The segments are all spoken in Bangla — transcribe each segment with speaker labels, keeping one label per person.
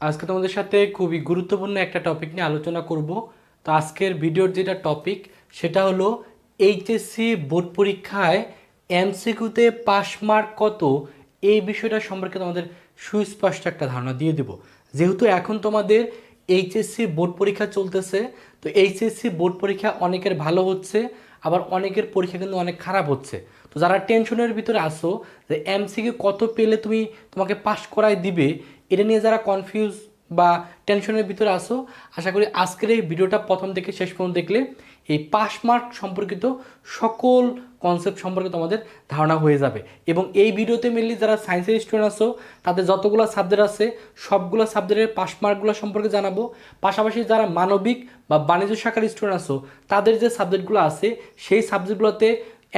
Speaker 1: আজকে তোমাদের সাথে খুবই গুরুত্বপূর্ণ একটা টপিক নিয়ে আলোচনা করব। তো আজকের ভিডিওর যেটা টপিক সেটা হলো এইচএসসি বোর্ড পরীক্ষায় এমসিকিউতে পাস মার্ক কত? এই বিষয়টা সম্পর্কে তোমাদের সুস্পষ্ট একটা ধারণা দিয়ে দেব। যেহেতু এখন তোমাদের এইচএসসি বোর্ড পরীক্ষা চলতেছে, তো এইচএসসি বোর্ড পরীক্ষা অনেকের ভালো হচ্ছে, আবার অনেকের পরীক্ষা কিন্তু অনেক খারাপ হচ্ছে। তো যারা টেনশনের ভিতরে আসো যে এমসিকিউ কত পেলে তুমি তোমাকে পাস করায় দিবে এটা নিয়ে যারা কনফিউজ বা টেনশনের ভিতরে আসো আশা করি আজকের এই ভিডিওটা প্রথম থেকে শেষ পর্যন্ত দেখলে এই পাস মার্ক সম্পর্কিত সকল কনসেপ্ট সম্পর্কে তোমাদের ধারণা হয়ে যাবে। এবং এই ভিডিওতে মেনলি যারা সায়েন্সের স্টুডেন্ট আছো, তাদের যতগুলো সাবজেক্ট আছে, সবগুলো সাবজেক্টের পাস মার্কগুলো সম্পর্কে জানাব। পাশাপাশি যারা মানবিক বা বাণিজ্য শাখার স্টুডেন্ট আছো, তাদের যে সাবজেক্টগুলো আছে, সেই সাবজেক্টগুলোতে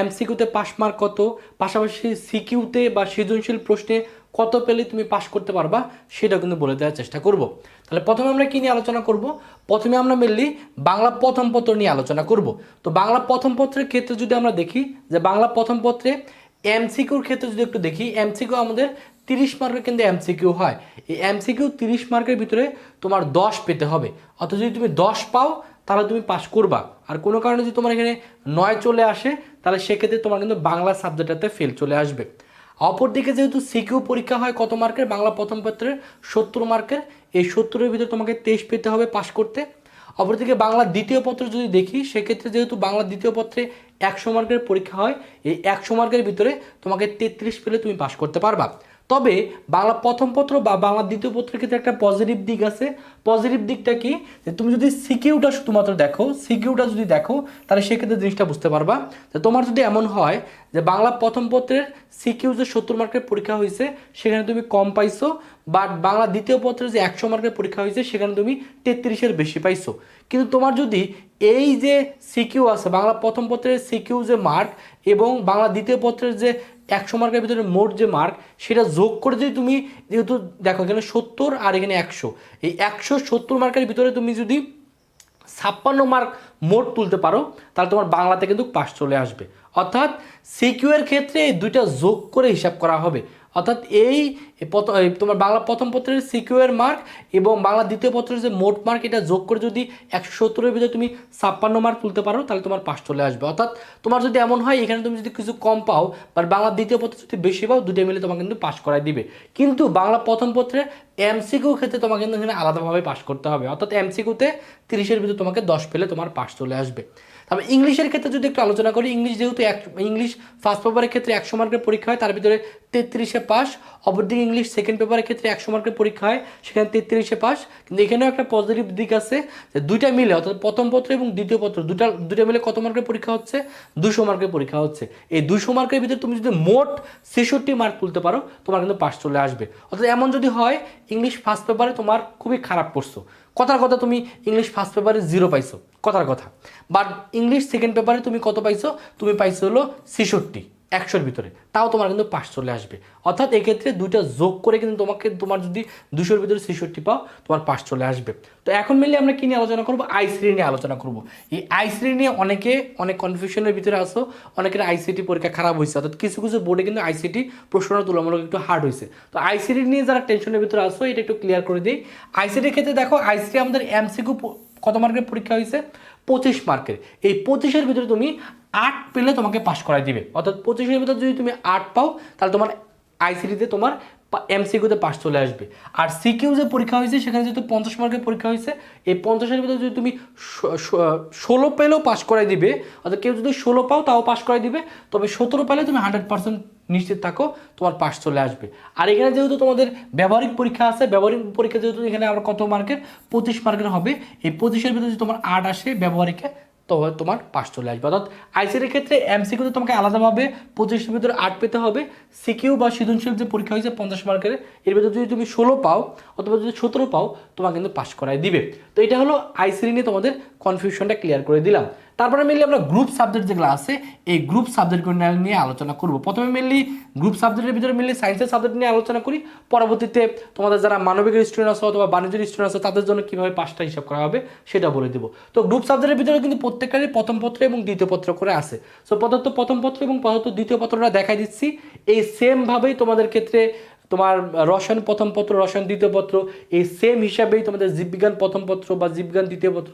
Speaker 1: এমসিকিউতে পাস মার্ক কত? পাশাপাশি সিকিউতে বা সৃজনশীল প্রশ্নে কত পেলে তুমি পাস করতে পারবা, সেটা কিন্তু বলে দেওয়ার চেষ্টা করব। তাহলে প্রথমে আমরা কী নিয়ে আলোচনা করব? প্রথমে আমরা মেনলি বাংলা প্রথম পত্র নিয়ে আলোচনা করব। তো বাংলা প্রথম পত্রের ক্ষেত্রে যদি আমরা দেখি যে বাংলা প্রথম পত্রে এমসিকিউর ক্ষেত্রে যদি একটু দেখি, এমসিকিউ আমাদের তিরিশ মার্কের কিন্তু এমসিকিউ হয়। এই এমসিকিউ তিরিশ মার্কের ভিতরে তোমার দশ পেতে হবে। অথচ যদি তুমি দশ পাও, তাহলে তুমি পাস করবা। আর কোনো কারণে যদি তোমার এখানে নয় চলে আসে, তাহলে সেক্ষেত্রে তোমার কিন্তু বাংলা সাবজেক্টটাতে ফেল চলে আসবে। অপরদিকে যেহেতু সিকিউ পরীক্ষা হয় কত মার্কের? বাংলা প্রথম পত্রের সত্তর মার্কের। এই সত্তরের ভিতরে তোমাকে তেইশ পেতে হবে পাশ করতে। অপরদিকে বাংলা দ্বিতীয় পত্র যদি দেখি, সেক্ষেত্রে যেহেতু বাংলা দ্বিতীয় পত্রে একশো মার্কের পরীক্ষা হয়, এই একশো মার্কের ভিতরে তোমাকে তেত্রিশ পেলে তুমি পাশ করতে পারবা। তবে বাংলা প্রথম পত্র বা বাংলা দ্বিতীয় পত্রের ক্ষেত্রে একটা পজিটিভ দিক আছে। পজিটিভ দিকটা কি? যে তুমি যদি সিকিউটা শুধুমাত্র দেখো সিকিউটা যদি দেখো, তাহলে সেক্ষেত্রে জিনিসটা বুঝতে পারবা। যে তোমার যদি এমন হয় যে বাংলা প্রথম পত্রের সিকিউ যে সত্তর মার্কের পরীক্ষা হয়েছে, সেখানে তুমি কম পাইছো বাট বাংলা দ্বিতীয় পত্রের যে একশো মার্কের পরীক্ষা হয়েছে, সেখানে তুমি তেত্রিশের বেশি পাইছো। কিন্তু তোমার যদি এই যে সিকিউ আছে, বাংলা প্রথম পত্রের সিকিউ যে মার্ক এবং বাংলা দ্বিতীয় পত্রের যে একশো মার্কের ভিতরে মোট যে মার্ক সেটা যোগ করে যদি তুমি যেহেতু দেখো এখানে সত্তর আর এখানে একশো। এই একশো সত্তর মার্কের ভিতরে তুমি যদি ছাপ্পান্ন মার্ক মোট তুলতে পারো, তাহলে তোমার বাংলাতে কিন্তু পাশ চলে আসবে। অর্থাৎ সিকিউর ক্ষেত্রে এই দুইটা যোগ করে হিসাব করা হবে। অর্থাৎ এই তোমার বাংলা প্রথম পত্রের সিকিউয়ের মার্ক এবং বাংলা দ্বিতীয় পত্রের যে মোট মার্ক, এটা যোগ করে যদি একশো সত্তরের ভিতরে তুমি ছাপ্পান্ন মার্ক তুলতে পারো, তাহলে তোমার পাশ চলে আসবে। অর্থাৎ তোমার যদি এমন হয়, এখানে তুমি যদি কিছু কম পাও বা বাংলা দ্বিতীয় পত্র যদি বেশি পাও দুটো মিলে তোমাকে কিন্তু পাশ করাই দিবে। কিন্তু বাংলা প্রথম পত্রে এমসিকিউ ক্ষেত্রে তোমাকে কিন্তু এখানে আলাদাভাবে পাশ করতে হবে। অর্থাৎ এমসিকিউতে তিরিশের ভিতরে তোমাকে দশ পেলে তোমার পাস চলে আসবে। তবে ইংলিশের ক্ষেত্রে যদি একটু আলোচনা করি, ইংলিশ যেহেতু এক, ইংলিশ ফার্স্ট পেপারের ক্ষেত্রে একশো মার্কের পরীক্ষা হয়, তার ভিতরে তেত্রিশে পাস অপরদিকে ইংলিশ সেকেন্ড পেপারের ক্ষেত্রে একশো মার্কের পরীক্ষা হয়, সেখানে তেত্রিশে পাস কিন্তু এখানেও একটা পজিটিভ দিক আছে যে দুইটা মিলে, অর্থাৎ প্রথম পত্র এবং দ্বিতীয় পত্র দুটা দুইটা মিলে কত মার্কের পরীক্ষা হচ্ছে? দুশো মার্কের পরীক্ষা হচ্ছে। এই দুশো মার্কের ভিতরে তুমি যদি মোট ছেষট্টি মার্ক তুলতে পারো, তোমার কিন্তু পাস চলে আসবে। অর্থাৎ এমন যদি হয়, ইংলিশ ফার্স্ট পেপারে তোমার খুবই খারাপ করছ কথার কথা তুমি ইংলিশ ফার্স্ট পেপারে জিরো পাইছো, কথার কথা। বাট ইংলিশ সেকেন্ড পেপারে তুমি কত পাইছো? তুমি পাইছো হলো ছেষট্টি। একশোর ভিতরে, তাও তোমার কিন্তু পাশ চলে আসবে। অর্থাৎ এক্ষেত্রে দুইটা যোগ করে কিন্তু তোমাকে তোমার যদি দুশোর ভিতরে ছেষট্টি পাও, তোমার পাশ চলে আসবে। তো এখন মিলে আমরা কি নিয়ে আলোচনা করব? আইসিডি নিয়ে আলোচনা করব। এই আইসিডি নিয়ে অনেকে, অনেক কনফিউশনের ভিতরে আসো অনেকের আইসিটি পরীক্ষা খারাপ হয়েছে। অর্থাৎ কিছু কিছু বোর্ডে কিন্তু আইসিটি প্রশ্নটা তুলনামূলক একটু হার্ড হয়েছে। তো আইসিডি নিয়ে যারা টেনশনের ভিতরে আসো এটা একটু ক্লিয়ার করে দিই। আইসিটির ক্ষেত্রে দেখো আইসিটি আমাদের এমসিকিউ কত মার্কের পরীক্ষা হয়েছে? পঁচিশ মার্কের এই পঁচিশের ভিতরে তুমি আট পেলে তোমাকে পাশ করাই দিবে। অর্থাৎ পঁচিশের ভিতরে যদি তুমি আট পাও, তাহলে তোমার আইসিটিতে তোমার এমসিকিউতে পাস চলে আসবে। আর সিকিউ যে পরীক্ষা হয়েছে, সেখানে যেহেতু পঞ্চাশ মার্কের পরীক্ষা হয়েছে, এই পঞ্চাশের ভিতরে যদি তুমি ষোলো পেলেও পাস করাই দিবে, অর্থাৎ কেউ যদি ষোলো পাও, তাও পাস করাই দিবে। তবে সতেরো পেলে তুমি হান্ড্রেড পার্সেন্ট নিশ্চিত থাকো, তোমার পাস চলে আসবে। আর এখানে যেহেতু তোমাদের ব্যবহারিক পরীক্ষা আছে, ব্যবহারিক পরীক্ষা যেহেতু এখানে আমরা কত মার্কের পঁচিশ মার্কের হবে। এই পঁচিশের ভিতরে যদি তোমার আট আসে ব্যবহারিকে তো তোমার পাশ চলে আসবে। অর্থাৎ আইসির ক্ষেত্রে এমসিকিউতে তোমাকে আলাদাভাবে পঁচিশের ভিতরে আট পেতে হবে। সিকিউ বা সৃজনশীল যে পরীক্ষা হয়েছে পঞ্চাশ মার্কের, এর ভিতরে যদি তুমি ষোলো পাও অথবা যদি সতেরো পাও, তোমাকে কিন্তু পাশ করাই দিবে। তো এটা হলো আইসিটি নিয়ে তোমাদের কনফিউশনটা ক্লিয়ার করে দিলাম। তারপরে মেনলি আমরা গ্রুপ সাবজেক্ট যেগুলো আছে, এই গ্রুপ সাবজেক্টগুলো নিয়ে আলোচনা করব। প্রথমে মেনলি গ্রুপ সাবজেক্টের ভিতরে মেনলি সায়েন্সের সাবজেক্ট নিয়ে আলোচনা করি। পরবর্তীতে তোমাদের যারা মানবিকের স্টুডেন্ট আছে অথবা বাণিজ্যের স্টুডেন্ট আছে, তাদের জন্য কীভাবে পাঁচটা হিসাব করা হবে সেটা বলে দেবো। তো গ্রুপ সাবজেক্টের ভিতরে কিন্তু প্রত্যেকটারই প্রথম পত্র এবং দ্বিতীয় পত্র করে আছে। সো প্রদত্ত প্রথম পত্র এবং প্রদত্ত দ্বিতীয় পত্রটা দেখাই দিচ্ছি। এই সেমভাবেই তোমাদের ক্ষেত্রে তোমার রসায়ন প্রথম পত্র, রসায়ন দ্বিতীয় পত্র, এই সেম হিসাবেই তোমাদের জীববিজ্ঞান প্রথম পত্র বা জীববিজ্ঞান দ্বিতীয় পত্র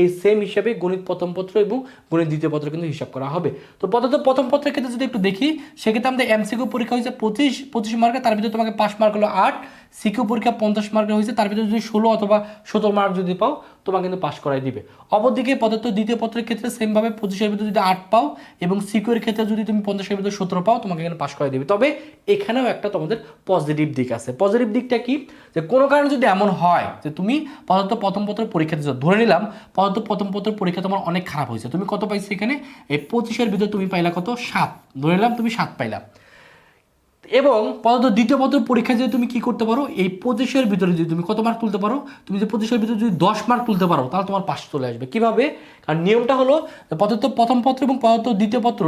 Speaker 1: এই সেম হিসাবে গণিত প্রথম পত্র এবং গণিত দ্বিতীয় পত্র কিন্তু হিসাব করা হবে। তো প্রথমত প্রথম পত্রের ক্ষেত্রে যদি একটু দেখি, সেক্ষেত্রে আমাদের এমসিকিউ পরীক্ষা হয়েছে পঁচিশ পঁচিশ মার্কে তার ভিতরে তোমাকে পাঁচ মার্ক হলো আট সিকিউ পরীক্ষা পঞ্চাশ মার্কে হয়েছে, তার ভিতরে যদি ষোলো অথবা সতেরো মার্ক যদি পাও তোমাকে কিন্তু পাশ করাই দিবে। অপরদিকে পদার্থ দ্বিতীয় পত্রের ক্ষেত্রে সেমভাবে পঁচিশের ভিতরে যদি আট পাও এবং সিকিউর ক্ষেত্রে যদি তুমি পঞ্চাশের ভিতরে সতেরো পাও, তোমাকে এখানে পাশ করাই দিবে। তবে এখানেও একটা তোমাদের পজিটিভ দিক আছে। পজিটিভ দিকটা কি? যে কোনো কারণে যদি এমন হয় যে তুমি পদার্থ প্রথম পত্র পরীক্ষা দিচ্ছ ধরে নিলাম, পদার্থ প্রথম পত্র পরীক্ষা তোমার অনেক খারাপ হয়েছে। তুমি কত পাইছো এখানে? এই পঁচিশের ভিতরে তুমি পাইলা কত? সাত। ধরে নিলাম তুমি সাত পাইলা। এবং পদার্থ দ্বিতীয় পত্র পরীক্ষা যদি তুমি কি করতে পারো, এই পঁচিশের ভিতরে যদি তুমি কত মার্ক তুলতে পারো, তুমি যদি পঁচিশের ভিতরে যদি দশ মার্ক তুলতে পারো, তাহলে তোমার পাশ চলে আসবে। কীভাবে? কারণ নিয়মটা হলো পদার্থ প্রথম পত্র এবং পদার্থ দ্বিতীয় পত্র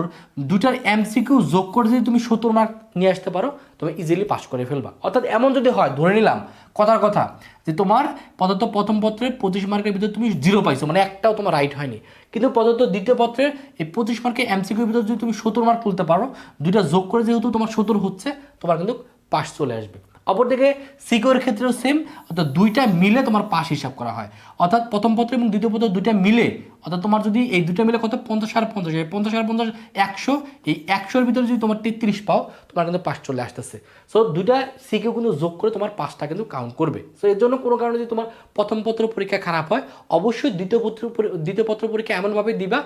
Speaker 1: দুটার এমসিকিউ যোগ করে যদি তুমি সত্তর মার্ক নিয়ে আসতে পারো, তুমি ইজিলি পাস করে ফেলবা। অর্থাৎ এমন যদি হয়, ধরে নিলাম, কথার কথা, যে তোমার পদার্থ প্রথম পত্রের পঁচিশ মার্কের ভিতরে তুমি জিরো পাইছো মানে একটাও তোমার রাইট হয়নি। কিন্তু প্রদত্ত দ্বিতীয় পত্রের এই পঁচিশ মার্কের এমসিকিউর ভিতরে যদি তুমি সত্তর মার্ক তুলতে পারো, দুইটা যোগ করে যেহেতু তোমার সত্তর হচ্ছে, তোমার কিন্তু পাশ চলে আসবে। অপরদিকে সিকিউর ক্ষেত্রেও সেম অর্থাৎ দুইটা মিলে তোমার পাশ হিসাব করা হয়। অর্থাৎ প্রথম পত্র এবং দ্বিতীয় পত্র দুইটা মিলে অর্থাৎ তোমার যদি এই দুটো মিলে কত? পঞ্চাশ আর পঞ্চাশ। এই পঞ্চাশ আর পঞ্চাশ একশো, এই একশোর ভিতরে যদি তোমার তেত্রিশ পাও, তোমার কিন্তু পাস চলে আসতেছে। সো দুইটা সিকিউ কিন্তু যোগ করে তোমার পাসটা কিন্তু কাউন্ট করবে। সো এর জন্য কোনো কারণে যদি তোমার প্রথম পত্র পরীক্ষা খারাপ হয়, অবশ্যই দ্বিতীয় পত্র দ্বিতীয় পত্র পরীক্ষা এমনভাবে দিবা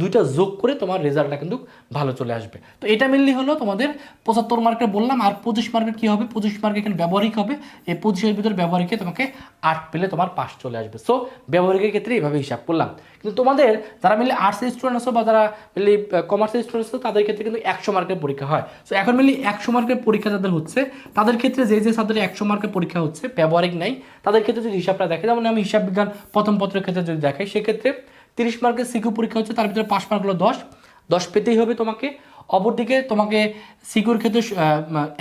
Speaker 1: দুইটা যোগ করে তোমার রেজাল্টটা কিন্তু ভালো চলে আসবে। তো এটা মেনলি হলো তোমাদের পঁচাত্তর মার্কের বললাম, আর পঁচিশ মার্কের কী হবে? পঁচিশ মার্ক এখানে ব্যবহারিক হবে। এই পঁচিশের ভিতরে ব্যবহারিকে তোমাকে আট পেলে তোমার পাস চলে আসবে। সো ব্যবহারিকের ক্ষেত্রে এইভাবে হিসাব করলাম। কিন্তু তোমাদের যারা মিলে আর্টসের স্টুডেন্ট আছো বা যারা মিলে কমার্সের স্টুডেন্ট আছো, তাদের ক্ষেত্রে কিন্তু একশো মার্কের পরীক্ষা হয়। সো এখন মিলি একশো মার্কের পরীক্ষা যাদের হচ্ছে, তাদের ক্ষেত্রে যে যে সাদের একশো মার্কের পরীক্ষা হচ্ছে, ব্যবহারিক নাই, তাদের ক্ষেত্রে যদি হিসাবটা দেখে, যেমন আমি হিসাব বিজ্ঞান প্রথম পত্রের ক্ষেত্রে যদি দেখাই, সেক্ষেত্রে তিরিশ মার্কের সিকিউ পরীক্ষা হচ্ছে, তার ভিতরে পাশ মার্ক হলো দশ দশ পেতেই হবে তোমাকে। অপরদিকে তোমাকে সিকিউর ক্ষেত্রে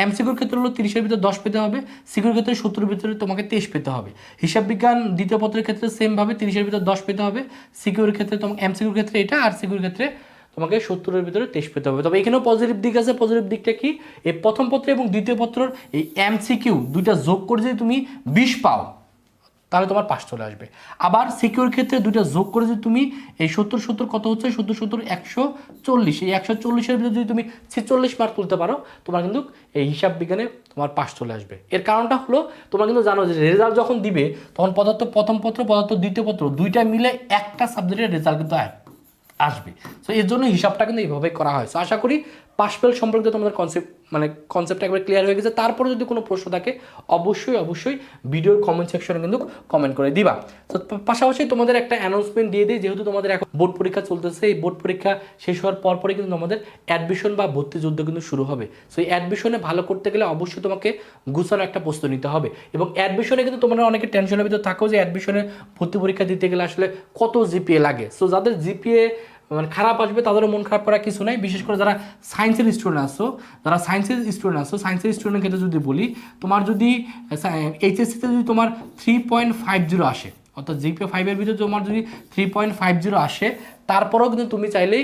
Speaker 1: এমসিকিউর ক্ষেত্রে হলো তিরিশের ভিতরে দশ পেতে হবে, সিকিউর ক্ষেত্রে সত্তরের ভিতরে তোমাকে তেইশ পেতে হবে। হিসাব বিজ্ঞান দ্বিতীয় পত্রের ক্ষেত্রে সেমভাবে তিরিশের ভিতরে দশ পেতে হবে, সিকিউর ক্ষেত্রে তোমাকে এমসিকিউর ক্ষেত্রে এটা আর সিকিউর ক্ষেত্রে তোমাকে সত্তরের ভিতরে তেইশ পেতে হবে। তবে এখানেও পজিটিভ দিক আছে পজিটিভ দিকটা কি? এই প্রথম পত্র এবং দ্বিতীয় পত্রর এই এমসিকিউ দুইটা যোগ করে যদি তুমি বিশ পাও তাহলে তোমার পাশ চলে আসবে। আবার সিকিউর ক্ষেত্রে দুইটা যোগ করে যদি তুমি এই সত্তর সত্তর কত হচ্ছে? সত্তর সত্তর একশো চল্লিশ। এই একশো চল্লিশের ভিতরে যদি তুমি ছেচল্লিশ মার্ক তুলতে পারো, তোমার কিন্তু এই হিসাব বিজ্ঞানে তোমার পাশ চলে আসবে। এর কারণটা হলো, তোমরা কিন্তু জানো যে রেজাল্ট যখন দিবে, তখন পদার্থ প্রথম পত্র, পদার্থ দ্বিতীয় পত্র দুইটা মিলে একটা সাবজেক্টের রেজাল্ট কিন্তু আসবে। সো এর জন্য হিসাবটা কিন্তু এইভাবে করা হয়। সো আশা করি পাস ফেল সম্পর্কে তোমাদের কনসেপ্ট মানে কনসেপ্ট একবার ক্লিয়ার হয়ে গেছে। তারপরে যদি কোনো প্রশ্ন থাকে, অবশ্যই অবশ্যই ভিডিওর কমেন্ট সেকশনে কিন্তু কমেন্ট করে দিবা। তো পাশাপাশি তোমাদের একটা অ্যানাউন্সমেন্ট দিয়ে দিই, যেহেতু তোমাদের এখন বোর্ড পরীক্ষা চলতেছে, এই বোর্ড পরীক্ষা শেষ হওয়ার পর পরে কিন্তু তোমাদের অ্যাডমিশন বা ভর্তি যুদ্ধ কিন্তু শুরু হবে। সো এই অ্যাডমিশনে ভালো করতে গেলে অবশ্যই তোমাকে গুছানো একটা প্রস্তুতি নিতে হবে। এবং অ্যাডমিশনে কিন্তু তোমরা অনেকে টেনশনের ভিতর থাকো যে অ্যাডমিশনে ভর্তি পরীক্ষা দিতে গেলে আসলে কত জিপিএ লাগে। সো যাদের জিপিএ মানে খারাপ আসবে, তাদেরও মন খারাপ করার কিছু নাই। বিশেষ করে যারা সায়েন্সের স্টুডেন্ট আসো যারা সায়েন্সের স্টুডেন্ট আসো সায়েন্সের স্টুডেন্টের ক্ষেত্রে যদি বলি, তোমার যদি এইচএসসিতে যদি তোমার থ্রি পয়েন্ট ফাইভ জিরো আসে অর্থাৎ জিপি ফাইভের ভিতরে তোমার যদি থ্রি পয়েন্ট ফাইভ জিরো আসে, তারপরেও কিন্তু তুমি চাইলেই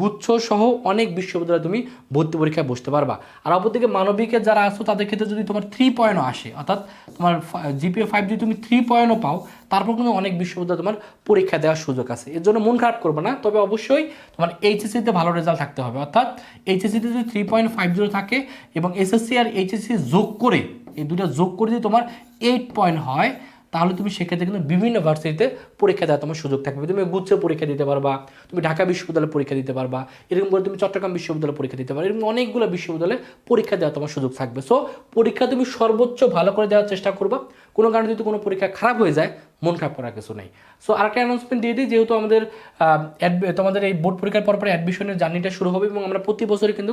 Speaker 1: গুচ্ছ সহ অনেক বিশ্ববিদ্যালয়ে তুমি ভর্তি পরীক্ষায় বসতে পারবা। আর অপরদিকে মানবিকের যারা আসো তাদের ক্ষেত্রে যদি তোমার থ্রি পয়েন্টও আসে, অর্থাৎ তোমার জিপিএ ফাইভ যদি তুমি থ্রি পয়েন্টও পাও, তারপর কিন্তু অনেক বিশ্ববিদ্যালয়ে তোমার পরীক্ষা দেওয়ার সুযোগ আছে। এর জন্য মন খারাপ করবে না, তবে অবশ্যই তোমার এইচএসসিতে ভালো রেজাল্ট থাকতে হবে। অর্থাৎ এইচএসসিতে যদি থ্রি পয়েন্ট ফাইভ জিরো থাকে এবং এসএসসি আর এইচএসসি যোগ করে, এই দুটো যোগ করে যদি তোমার এইট পয়েন্ট হয় তাহলে তুমি সেক্ষেত্রে কিন্তু বিভিন্ন ভার্সিটিতে পরীক্ষা দেওয়ার তোমার সুযোগ থাকবে। তুমি গুচ্ছ পরীক্ষা দিতে পারবা, তুমি ঢাকা বিশ্ববিদ্যালয়ে পরীক্ষা দিতে পারবা, এরকম করে তুমি চট্টগ্রাম বিশ্ববিদ্যালয়ে পরীক্ষা দিতে পারবে, এরকম অনেকগুলো বিশ্ববিদ্যালয়ে পরীক্ষা দেওয়ার তোমার সুযোগ থাকবে। সো পরীক্ষা তুমি সর্বোচ্চ ভালো করে দেওয়ার চেষ্টা করবা। কোনো কারণে যদি কোনো পরীক্ষা খারাপ হয়ে যায়, মন খারাপ করার কিছু নেই। সো আরেকটা অ্যানাউন্সমেন্ট দিয়ে দিই, যেহেতু আমাদের তোমাদের এই বোর্ড পরীক্ষার পর পরে অ্যাডমিশনের জার্নিটা শুরু হবে এবং আমরা প্রতি বছরই কিন্তু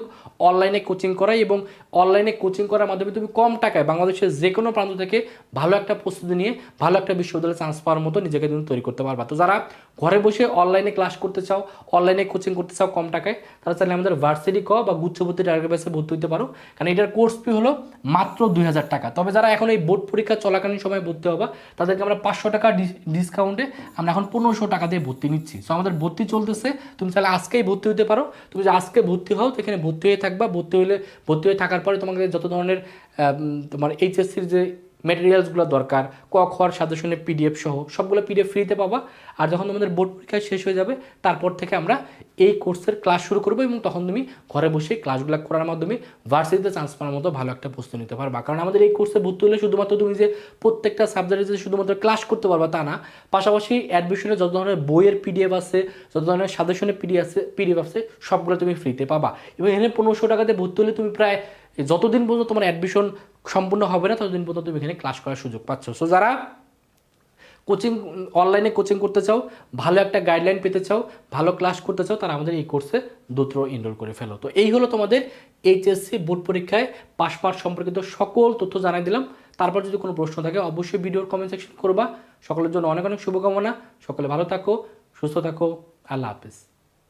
Speaker 1: অনলাইনে কোচিং করাই এবং অনলাইনে কোচিং করার মাধ্যমে তুমি কম টাকায় বাংলাদেশের যে কোনো প্রান্ত থেকে ভালো একটা প্রস্তুতি নিয়ে ভালো একটা বিশ্ববিদ্যালয়ে চান্স পাওয়ার মতো নিজেকে তুমি তৈরি করতে পারবা। তো যারা ঘরে বসে অনলাইনে ক্লাস করতে চাও অনলাইনে কোচিং করতে চাও কম টাকায় তারা চাইলে আমাদের ভার্সিটি ক বা গুচ্ছভর্তি টার্গেট বেসে ভর্তি হতে পারো। কারণ এটার কোর্স ফি হলো মাত্র দুই হাজার টাকা। তবে যারা এখন এই বোর্ড পরীক্ষা চলাকালীন সময় ভর্তি হবা, তাদেরকে আমরা পাঁচশো টাকা ডিসকাউন্টে আমরা এখন পনেরোশো টাকা দিয়ে ভর্তি নিচ্ছি। সো আমাদের ভর্তি চলতেছে, তুমি চাইলে আজকেই ভর্তি হতে পারো। তুমি যদি আজকে ভর্তি হও, তো এখানে ভর্তি হয়ে থাকবা। ভর্তি হলে, ভর্তি হয়ে থাকার পরে তোমাকে যত ধরনের তোমার এইচএসসির যে মেটেরিয়ালসগুলো দরকার, ক খর, সাজেশনের পিডিএফ সহ সবগুলো পিডিএফ ফ্রিতে পাবা। আর যখন তোমাদের বোর্ড পরীক্ষা শেষ হয়ে যাবে, তারপর থেকে আমরা এই কোর্সের ক্লাস শুরু করব এবং তখন তুমি ঘরে বসে ক্লাসগুলো করার মাধ্যমে ভার্সিটিতে চান্স পাওয়ার মতো ভালো একটা প্রস্তুতি নিতে পারবা। কারণ আমাদের এই কোর্সে ভর্তি হলে শুধুমাত্র তুমি যে প্রত্যেকটা সাবজেক্টে যে শুধুমাত্র ক্লাস করতে পারবা তা না, পাশাপাশি অ্যাডমিশনে যত ধরনের বইয়ের পিডিএফ আছে, যত ধরনের সাজেশনের পিডিএফ আছে পিডিএফ আছে, সবগুলো তুমি ফ্রিতে পাবা। এবং এখানে পনেরোশো টাকাতে ভর্তি হলে তুমি প্রায়, যতদিন পর্যন্ত তোমার অ্যাডমিশন সম্পূর্ণ হবে না, ততদিন পর্যন্ত তুমি এখানে ক্লাস করার সুযোগ পাচ্ছ। সো যারা কোচিং অনলাইনে কোচিং করতে চাও, ভালো একটা গাইডলাইন পেতে চাও, ভালো ক্লাস করতে চাও, তারা আমাদের এই কোর্সে দ্রুত এনরোল করে ফেলো। তো এই হলো তোমাদের এইচএসসি বোর্ড পরীক্ষায় পাশ মার্ক সম্পর্কিত সকল তথ্য জানাই দিলাম। তারপর যদি কোনো প্রশ্ন থাকে, অবশ্যই ভিডিওর কমেন্ট সেকশন করবা। সকলের জন্য অনেক অনেক শুভকামনা। সকলে ভালো থাকো, সুস্থ থাকো। আল্লাহ হাফিজ।